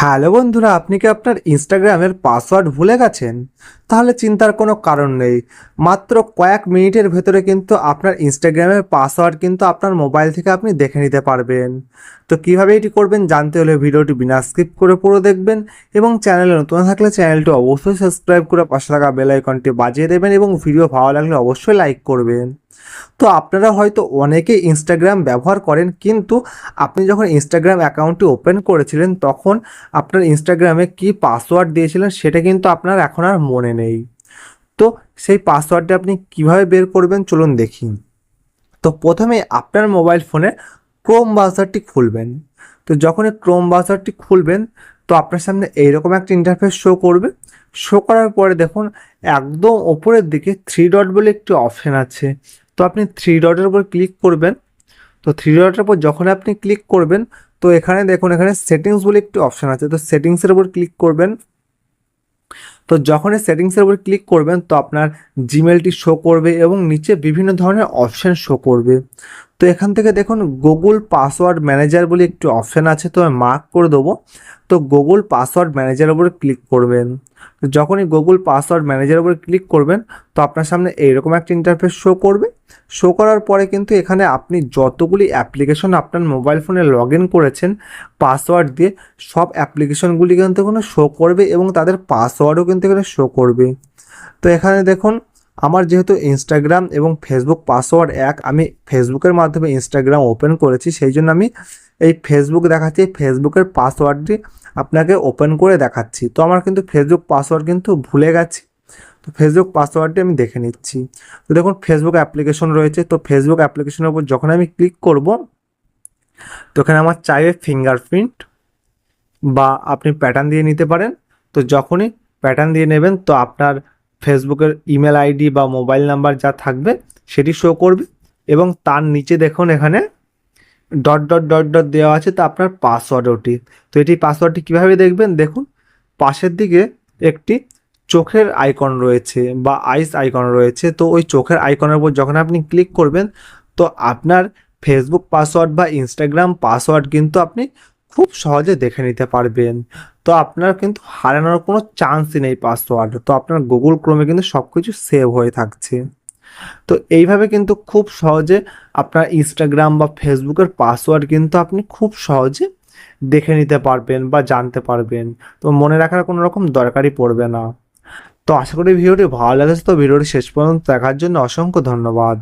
Hello বন্ধুরা, আপনি কি আপনার ইনস্টাগ্রামের পাসওয়ার্ড ভুলে গেছেন? তাহলে চিন্তার কোনো কারণ নেই। মাত্র কয়েক মিনিটের ভেতরে কিন্তু আপনার ইনস্টাগ্রামের পাসওয়ার্ড কিন্তু আপনার মোবাইল থেকে আপনি দেখে নিতে পারবেন। তো কীভাবে এটি করবেন জানতে হলে ভিডিওটি বিনা স্কিপ করে পুরো দেখবেন এবং চ্যানেলে নতুন থাকলে চ্যানেলটি অবশ্যই সাবস্ক্রাইব করে পাশে থাকা বেল আইকনটি বাজিয়ে দেবেন এবং ভিডিও ভালো লাগলে অবশ্যই লাইক করবেন। তো আপনারা হয়তো অনেকে ইনস্টাগ্রাম ব্যবহার করেন, কিন্তু আপনি যখন ইনস্টাগ্রাম অ্যাকাউন্টটি ওপেন করেছিলেন, তখন আপনার ইনস্টাগ্রামে কি পাসওয়ার্ড দিয়েছিলেন সেটা কিন্তু আপনার এখন আর মনে নেই। তো সেই পাসওয়ার্ডটা আপনি কীভাবে বের করবেন চলুন দেখি। তো প্রথমে আপনার মোবাইল ফোনে ক্রোম ব্রাউজারটি খুলবেন। তো যখনই ক্রোম ব্রাউজারটি খুলবেন, তো আপনার সামনে এইরকম একটা ইন্টারফেস শো করবে। শো করার পরে দেখুন, একদম ওপরের দিকে থ্রি ডট বলে একটি অপশান আছে। তো আপনি থ্রি ডটের উপর ক্লিক করবেন। তো থ্রি ডটের উপর যখন আপনি ক্লিক করবেন, তো এখানে দেখুন, এখানে সেটিংস বলে একটি অপশান আছে। তো সেটিংসের উপর ক্লিক করবেন। তো যখনই সেটিংসের উপর ক্লিক করবেন, তো আপনার জিমেলটি শো করবে এবং নিচে বিভিন্ন ধরনের অপশান শো করবে। তো এখান থেকে দেখুন গুগল পাসওয়ার্ড ম্যানেজার বলে একটি অপশান আছে, তো আমি মার্ক করে দেবো। তো গুগল পাসওয়ার্ড ম্যানেজারের উপরে ক্লিক করবেন। যখনই গুগল পাসওয়ার্ড ম্যানেজারের উপরে ক্লিক করবেন, তো আপনার সামনে এইরকম একটা ইন্টারফেস শো করবে। শো করার পরে কিন্তু এখানে আপনি যতগুলি অ্যাপ্লিকেশন আপনার মোবাইল ফোনে লগ ইন করেছেন পাসওয়ার্ড দিয়ে সব অ্যাপ্লিকেশনগুলি কিন্তু শো করবে এবং তাদের পাসওয়ার্ডও কিন্তু এখানে শো করবে। তো এখানে দেখুন, আমার যেহেতু ইনস্টাগ্রাম এবং ফেসবুক পাসওয়ার্ড এক, আমি ফেসবুকের মাধ্যমে ইনস্টাগ্রাম ওপেন করেছি, সেই জন্য আমি এই ফেসবুক দেখাচ্ছি ফেসবুকের পাসওয়ার্ডটি আপনাকে ওপেন করে দেখাচ্ছি। তো আমার কিন্তু ফেসবুক পাসওয়ার্ড কিন্তু ভুলে গেছি। তো ফেসবুক পাসওয়ার্ডটি আমি দেখে নিচ্ছি। তো দেখুন ফেসবুক অ্যাপ্লিকেশন রয়েছে, তো ফেসবুক অ্যাপ্লিকেশনের উপর যখন আমি ক্লিক করব তো এখানে আমার চাইবে ফিঙ্গারপ্রিন্ট বা আপনি প্যাটার্ন দিয়ে নিতে পারেন। তো যখনই প্যাটার্ন দিয়ে নেবেন, তো আপনার ফেসবুকের ইমেল আইডি বা মোবাইল নাম্বার যা থাকবে সেটি শো করবে এবং তার নিচে দেখুন এখানে ডট ডট ডট ডট দেওয়া আছে, তো আপনার পাসওয়ার্ড ওটি। তো এটি পাসওয়ার্ডটি কীভাবে দেখবেন? দেখুন, পাশের দিকে একটি চোখের আইকন রয়েছে বা আইস আইকন রয়েছে, তো ওই চোখের আইকনের উপর যখন আপনি ক্লিক করবেন, তো আপনার ফেসবুক পাসওয়ার্ড বা ইনস্টাগ্রাম পাসওয়ার্ড কিন্তু আপনি খুব সহজে দেখে নিতে পারবেন। তো আপনার কিন্তু হারানোর কোনো চান্সই নেই পাসওয়ার্ড তো আপনার গুগল ক্রোমে কিন্তু সব কিছু সেভ হয়ে থাকছে। তো এইভাবে কিন্তু খুব সহজে আপনার ইনস্টাগ্রাম বা ফেসবুকের পাসওয়ার্ড কিন্তু আপনি খুব সহজে দেখে নিতে পারবেন বা জানতে পারবেন। তো মনে রাখার কোনো রকম দরকারই পড়বে না। তো আশা করি ভিডিওটি ভালো লেগেছে। তো ভিডিওটি শেষ পর্যন্ত দেখার জন্য অসংখ্য ধন্যবাদ।